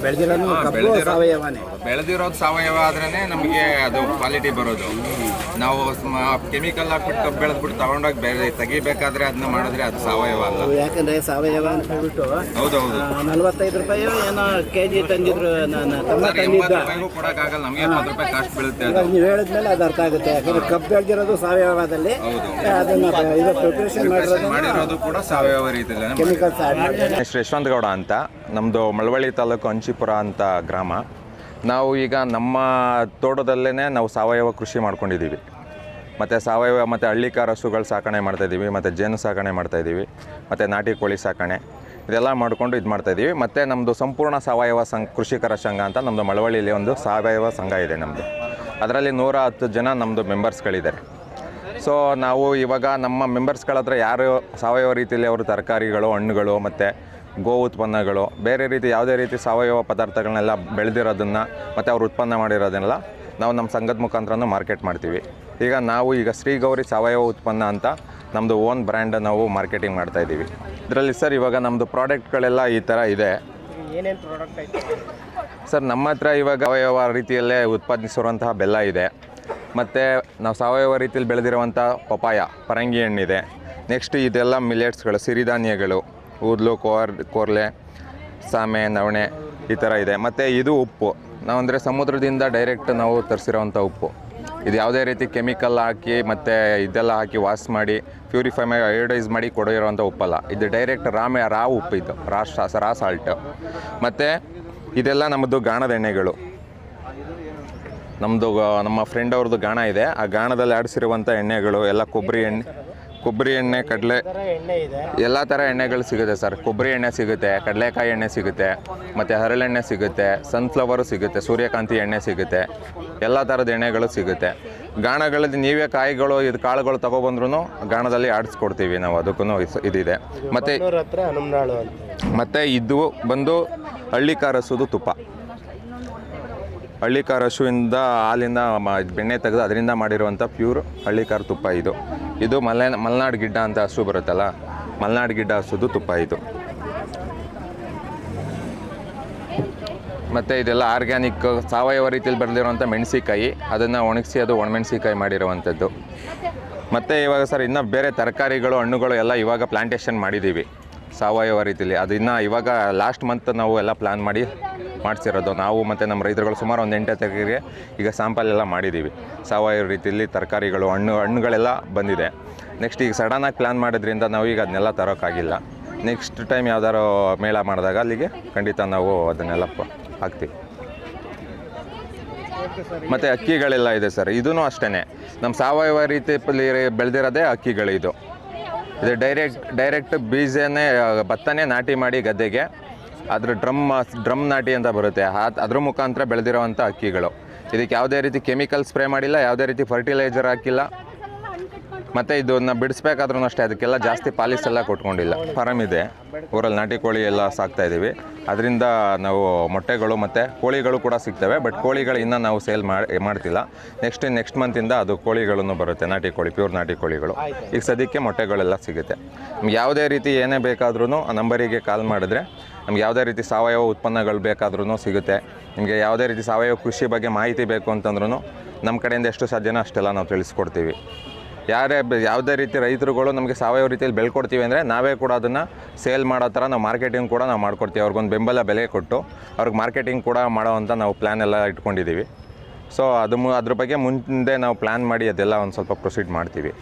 ಬೆಳೆದಿರೋನು ಕಬ್ಬು ಬೆಳ್ದಿರೋ- ಸಾವಯವನೇ. ಬೆಳೆದಿರೋದು ಸಾವಯವ ಆದ್ರೇನೆ ನಮಗೆ ಅದು ಕ್ವಾಲಿಟಿ ಬರೋದು. ನಾವು ಕೆಮಿಕಲ್ ಹಾಕ್ಬಿಟ್ಟು ಕಬ್ಬು ಬೆಳೆದ್ಬಿಟ್ಟು ತಗೊಂಡೋಗಿ ಬೇರೆ ತೆಗಿಬೇಕಾದ್ರೆ ಅದನ್ನ ಮಾಡಿದ್ರೆ ಅದು ಸಾವಯವ ಅಲ್ಲ. ಯಾಕಂದ್ರೆ ಸಾವಯವ ಅಂತ ಹೇಳ್ಬಿಟ್ಟು ಹೌದೌದು. ನಲ್ವತ್ತೈದು ರೂಪಾಯಿ ಏನೋ ಕೆ ಜಿ ತಂದಿದ್ರು ನಾನು ತಮ್ಮ ಸರ್ ತಂದಿದ್ದ ಎಂಬತ್ತು ರೂಪಾಯಿಗೂ ಕೊಡಕ್ಕಾಗಲ್ಲ ನಮಗೆ ಎಪ್ಪತ್ತು ರೂಪಾಯಿ ಕಾಸ್ಟ್ ಬೀಳುತ್ತೆ ಅದು. ನೀವು ಹೇಳಿದ್ಮೇಲೆ ಅದು ಅರ್ಥ ಆಗುತ್ತೆ. ಯಾಕಂದ್ರೆ ಕಬ್ಬು ಬೆಳೆದಿರೋದು ಸಾವಯವದಲ್ಲಿ ಹೌದು ಅದನ್ನ ಇದು ಪ್ರಿಪ್ರೇಷನ್ ಮಾಡಿರೋದು ಮಾಡಿರೋದು ಕೂಡ ಸಾವಯವ ರೀತಿಯಲ್ಲಿ ಕೆಮಿಕಲ್ಸ್ ಯಶವಂತ ಗೌಡ ಅಂತ. ನಮ್ದು ಮಳವಳ್ಳಿ ತಾಲೂಕು ಅಂಚಿಪುರ ಅಂತ ಗ್ರಾಮ, ನಾವು ಈಗ ನಮ್ಮ ತೋಟದಲ್ಲೇ ನಾವು ಸಾವಯವ ಕೃಷಿ ಮಾಡ್ಕೊಂಡಿದ್ದೀವಿ. ಮತ್ತು ಸಾವಯವ ಮತ್ತು ಹಳ್ಳಿಕಾರ ಹಸುಗಳು ಸಾಕಣೆ ಮಾಡ್ತಾಯಿದ್ದೀವಿ ಮತ್ತು ಜೇನು ಸಾಕಣೆ ಮಾಡ್ತಾಯಿದ್ದೀವಿ ಮತ್ತು ನಾಟಿ ಕೋಳಿ ಸಾಕಣೆ, ಇದೆಲ್ಲ ಮಾಡಿಕೊಂಡು ಇದು ಮಾಡ್ತಾಯಿದ್ದೀವಿ ಮತ್ತು ನಮ್ಮದು ಸಂಪೂರ್ಣ ಸಾವಯವ ಸಂಘ, ಕೃಷಿಕರ ಸಂಘ ಅಂತ ನಮ್ಮದು ಮಳವಳ್ಳಿಯಲ್ಲಿ ಒಂದು ಸಾವಯವ ಸಂಘ ಇದೆ ನಮ್ಮದು ಅದರಲ್ಲಿ ನೂರ ಹತ್ತು ಜನ ನಮ್ಮದು ಮೆಂಬರ್ಸ್ಗಳಿದ್ದಾರೆ. ಸೊ ನಾವು ಇವಾಗ ನಮ್ಮ ಮೆಂಬರ್ಸ್ಗಳ ಹತ್ರ ಯಾರು ಸಾವಯವ ರೀತಿಯಲ್ಲಿ ಅವರು ತರಕಾರಿಗಳು, ಹಣ್ಣುಗಳು ಮತ್ತು ಗೋ ಉತ್ಪನ್ನಗಳು ಬೇರೆ ರೀತಿ ಯಾವುದೇ ರೀತಿ ಸಾವಯವ ಪದಾರ್ಥಗಳನ್ನೆಲ್ಲ ಬೆಳೆದಿರೋದನ್ನು ಮತ್ತು ಅವ್ರು ಉತ್ಪನ್ನ ಮಾಡಿರೋದನ್ನೆಲ್ಲ ನಾವು ನಮ್ಮ ಸಂಘದ ಮುಖಾಂತರನೂ ಮಾರ್ಕೆಟ್ ಮಾಡ್ತೀವಿ. ಈಗ ನಾವು ಈಗ ಶ್ರೀ ಗೌರಿ ಸಾವಯವ ಉತ್ಪನ್ನ ಅಂತ ನಮ್ಮದು ಓನ್ ಬ್ರ್ಯಾಂಡ್ ನಾವು ಮಾರ್ಕೆಟಿಂಗ್ ಮಾಡ್ತಾ ಇದ್ದೀವಿ. ಇದರಲ್ಲಿ ಸರ್ ಇವಾಗ ನಮ್ಮದು ಪ್ರಾಡಕ್ಟ್ಗಳೆಲ್ಲ ಈ ಥರ ಇದೆ. ಏನೇನು ಪ್ರಾಡಕ್ಟ್ ಸರ್ ನಮ್ಮ ಹತ್ರ ಇವಾಗ ಸಾವಯವ ರೀತಿಯಲ್ಲೇ ಉತ್ಪಾದಿಸಿರುವಂತಹ ಬೆಲ್ಲ ಇದೆ. ಮತ್ತು ನಾವು ಸಾವಯವ ರೀತಿಯಲ್ಲಿ ಬೆಳೆದಿರುವಂಥ ಪಪಾಯ ಪರಂಗಿ ಹಣ್ಣಿದೆ. ನೆಕ್ಸ್ಟ್ ಇದೆಲ್ಲ ಮಿಲೆಟ್ಸ್ಗಳು ಸಿರಿಧಾನ್ಯಗಳು. ಊದ್ಲು, ಕೋರ್, ಕೋರ್ಲೆ, ಸಾಮೆ, ನವಣೆ ಈ ಥರ ಇದೆ. ಮತ್ತು ಇದು ಉಪ್ಪು. ನಾವು ಅಂದರೆ ಸಮುದ್ರದಿಂದ ಡೈರೆಕ್ಟ್ ನಾವು ತರಿಸಿರೋವಂಥ ಉಪ್ಪು. ಇದು ಯಾವುದೇ ರೀತಿ ಕೆಮಿಕಲ್ ಹಾಕಿ ಮತ್ತು ಇದೆಲ್ಲ ಹಾಕಿ ವಾಶ್ ಮಾಡಿ ಪ್ಯೂರಿಫೈ ಮಾಡಿ ಅಯೋಡೈಸ್ ಮಾಡಿ ಕೊಡಿರೋವಂಥ ಉಪ್ಪಲ್ಲ. ಇದು ಡೈರೆಕ್ಟ್ ರಾಮೆ ರಾ ಉಪ್ಪು ಇದು. ರಾ ರಾ ಸಾಲ್ಟ್ ಮತ್ತು ಇದೆಲ್ಲ ನಮ್ಮದು ಗಾಣದ ಎಣ್ಣೆಗಳು. ನಮ್ಮದು ನಮ್ಮ ಫ್ರೆಂಡ್ ಅವ್ರದ್ದು ಗಾಣ ಇದೆ. ಆ ಗಾಣದಲ್ಲಿ ಆಡಿಸಿರುವಂಥ ಎಣ್ಣೆಗಳು, ಎಲ್ಲ ಕೊಬ್ಬರಿ ಎಣ್ಣೆ ಕೊಬ್ಬರಿ ಎಣ್ಣೆ ಕಡಲೆ. ಎಲ್ಲ ಥರ ಎಣ್ಣೆಗಳು ಸಿಗುತ್ತೆ ಸರ್. ಕೊಬ್ಬರಿ ಎಣ್ಣೆ ಸಿಗುತ್ತೆ ಕಡಲೆಕಾಯಿ ಎಣ್ಣೆ ಸಿಗುತ್ತೆ ಮತ್ತು ಹರಳೆಣ್ಣೆ ಸಿಗುತ್ತೆ ಸನ್ಫ್ಲವರು ಸಿಗುತ್ತೆ ಸೂರ್ಯಕಾಂತಿ ಎಣ್ಣೆ ಸಿಗುತ್ತೆ ಎಲ್ಲ ಥರದ ಎಣ್ಣೆಗಳು ಸಿಗುತ್ತೆ. ಗಾಣಗಳಲ್ಲಿ ನೀವೇ ಕಾಯಿಗಳು ಇದು ಕಾಳುಗಳು ತೊಗೊಬಂದ್ರೂ ಗಾಣದಲ್ಲಿ ಆಡಿಸ್ಕೊಡ್ತೀವಿ ನಾವು ಅದಕ್ಕೂ ಇದಿದೆ. ಮತ್ತು ಮತ್ತು ಇದು ಬಂದು ಹಳ್ಳಿ ಕಾರಸುದು ತುಪ್ಪ. ಹಳ್ಳಿಕಾರ ಹಸುವಿಂದ ಹಾಲಿಂದ ಬೆಣ್ಣೆ ತೆಗೆದು ಅದರಿಂದ ಮಾಡಿರುವಂಥ ಪ್ಯೂರ್ ಹಳ್ಳಿಕಾರ ತುಪ್ಪ ಇದು. ಇದು ಮಲೆ ಮಲೆನಾಡು ಗಿಡ್ಡ ಅಂತ ಹಸು ಬರುತ್ತಲ್ಲ, ಮಲೆನಾಡು ಗಿಡ್ಡ ಹಸುದು ತುಪ್ಪ ಇದು. ಮತ್ತು ಇದೆಲ್ಲ ಆರ್ಗ್ಯಾನಿಕ್ ಸಾವಯವ ರೀತಿಯಲ್ಲಿ ಬರೆದಿರುವಂಥ ಮೆಣಸಿಕಾಯಿ ಅದನ್ನು ಒಣಗಿಸಿ ಅದು ಒಣಮೆಣಸಿಕಾಯಿ ಮಾಡಿರುವಂಥದ್ದು. ಮತ್ತು ಇವಾಗ ಸರ್, ಇನ್ನೂ ಬೇರೆ ತರಕಾರಿಗಳು, ಹಣ್ಣುಗಳು ಎಲ್ಲ ಇವಾಗ ಪ್ಲಾಂಟೇಶನ್ ಮಾಡಿದ್ದೀವಿ. ಸಾವಯವ ರೀತಿಯಲ್ಲಿ ಅದು ಇನ್ನು ಇವಾಗ ಲಾಸ್ಟ್ ಮಂತ್ ನಾವು ಎಲ್ಲ ಪ್ಲ್ಯಾನ್ ಮಾಡಿ ಮಾಡಿಸಿರೋದು. ನಾವು ಮತ್ತು ನಮ್ಮ ರೈತರುಗಳು ಸುಮಾರು ಒಂದು ಎಂಟು ಎಕರೆಗೆ ಈಗ ಸ್ಯಾಂಪಲ್ ಎಲ್ಲ ಮಾಡಿದ್ದೀವಿ ಸಾವಯವ ರೀತಿಯಲ್ಲಿ ತರಕಾರಿಗಳು, ಹಣ್ಣು, ಹಣ್ಣುಗಳೆಲ್ಲ ಬಂದಿದೆ. ನೆಕ್ಸ್ಟ್ ಈಗ ಸಡನ್ನಾಗಿ ಪ್ಲ್ಯಾನ್ ಮಾಡೋದ್ರಿಂದ ನಾವು ಈಗ ಅದನ್ನೆಲ್ಲ ತರೋಕ್ಕಾಗಿಲ್ಲ ನೆಕ್ಸ್ಟ್ ಟೈಮ್ ಯಾವ್ದಾರು ಮೇಳ ಮಾಡಿದಾಗ ಅಲ್ಲಿಗೆ ಖಂಡಿತ ನಾವು ಅದನ್ನೆಲ್ಲ ಹಾಕ್ತೀವಿ. ಮತ್ತು ಅಕ್ಕಿಗಳೆಲ್ಲ ಇದೆ ಸರ್. ಇದೂ ಅಷ್ಟೇ ನಮ್ಮ ಸಾವಯವ ರೀತಿಯಲ್ಲಿ ಬೆಳೆದಿರೋದೇ ಅಕ್ಕಿಗಳಿದು. ಇದು ಡೈರೆಕ್ಟ್ ಡೈರೆಕ್ಟ್ ಬೀಜನೇ ಭತ್ತನೇ ನಾಟಿ ಮಾಡಿ ಗದ್ದೆಗೆ ಅದ್ರ ಡ್ರಮ್ ಡ್ರಮ್ ನಾಟಿ ಅಂತ ಬರುತ್ತೆ. ಅದರ ಮುಖಾಂತರ ಬೆಳೆದಿರೋವಂಥ ಅಕ್ಕಿಗಳು. ಇದಕ್ಕೆ ಯಾವುದೇ ರೀತಿ ಕೆಮಿಕಲ್ ಸ್ಪ್ರೇ ಮಾಡಿಲ್ಲ, ಯಾವುದೇ ರೀತಿ ಫರ್ಟಿಲೈಸರ್ ಹಾಕಿಲ್ಲ. ಮತ್ತು ಇದನ್ನ ಬಿಡಿಸ್ಬೇಕಾದ್ರೂ ಅಷ್ಟೇ, ಅದಕ್ಕೆಲ್ಲ ಜಾಸ್ತಿ ಪಾಲಿಸ್ ಎಲ್ಲ ಕೊಟ್ಕೊಂಡಿಲ್ಲ. ಫಾರಮ್ ಇದೆ. ಊರಲ್ಲಿ ನಾಟಿ ಕೋಳಿ ಎಲ್ಲ ಸಾಕ್ತಾ ಇದ್ದೀವಿ ಅದರಿಂದ ನಾವು ಮೊಟ್ಟೆಗಳು ಮತ್ತು ಕೋಳಿಗಳು ಕೂಡ ಸಿಗ್ತವೆ, ಬಟ್ ಕೋಳಿಗಳು ಇನ್ನೂ ನಾವು ಸೇಲ್ ಮಾಡಿ, ಮಾಡ್ತಿಲ್ಲ. ನೆಕ್ಸ್ಟ್ ನೆಕ್ಸ್ಟ್ ಮಂತಿಂದ ಅದು ಕೋಳಿಗಳನ್ನು ಬರುತ್ತೆ, ನಾಟಿ ಕೋಳಿ, ಪ್ಯೂರ್ ನಾಟಿ ಕೋಳಿಗಳು. ಈಗ ಸದ್ಯಕ್ಕೆ ಮೊಟ್ಟೆಗಳೆಲ್ಲ ಸಿಗುತ್ತೆ. ನಮ್ಗೆ ಯಾವುದೇ ರೀತಿ ಏನೇ ಬೇಕಾದ್ರೂ ಆ ನಂಬರಿಗೆ ಕಾಲ್ ಮಾಡಿದ್ರೆ ನಮ್ಗೆ ಯಾವುದೇ ರೀತಿ ಸಾವಯವ ಉತ್ಪನ್ನಗಳು ಬೇಕಾದ್ರೂ ಸಿಗುತ್ತೆ. ನಿಮಗೆ ಯಾವುದೇ ರೀತಿ ಸಾವಯವ ಕೃಷಿ ಬಗ್ಗೆ ಮಾಹಿತಿ ಬೇಕು ಅಂತಂದ್ರೂ ನಮ್ಮ ಕಡೆಯಿಂದ ಎಷ್ಟು ಸಾಧ್ಯನೋ ಅಷ್ಟೆಲ್ಲ ನಾವು ತಿಳಿಸ್ಕೊಡ್ತೀವಿ. ಯಾರೇ ಯಾವುದೇ ರೀತಿ ರೈತರುಗಳು ನಮಗೆ ಸಾವಯವ ರೀತಿಯಲ್ಲಿ ಬೆಳ್ಕೊಡ್ತೀವಿ ಅಂದರೆ ನಾವೇ ಕೂಡ ಅದನ್ನು ಸೇಲ್ ಮಾಡೋ ಥರ ನಾವು ಮಾರ್ಕೆಟಿಂಗ್ ಕೂಡ ನಾವು ಮಾಡ್ಕೊಡ್ತೀವಿ. ಅವ್ರಿಗೊಂದು ಬೆಂಬಲ ಬೆಲೆ ಕೊಟ್ಟು ಅವ್ರಿಗೆ ಮಾರ್ಕೆಟಿಂಗ್ ಕೂಡ ಮಾಡೋ ಅಂತ ನಾವು ಪ್ಲ್ಯಾನ್ ಎಲ್ಲ ಇಟ್ಕೊಂಡಿದ್ದೀವಿ. ಸೊ ಅದು ಮು ಅದ್ರ ಬಗ್ಗೆ ಮುಂದೆ ನಾವು ಪ್ಲ್ಯಾನ್ ಮಾಡಿ ಅದೆಲ್ಲ ಒಂದು ಸ್ವಲ್ಪ ಪ್ರೊಸೀಡ್ ಮಾಡ್ತೀವಿ.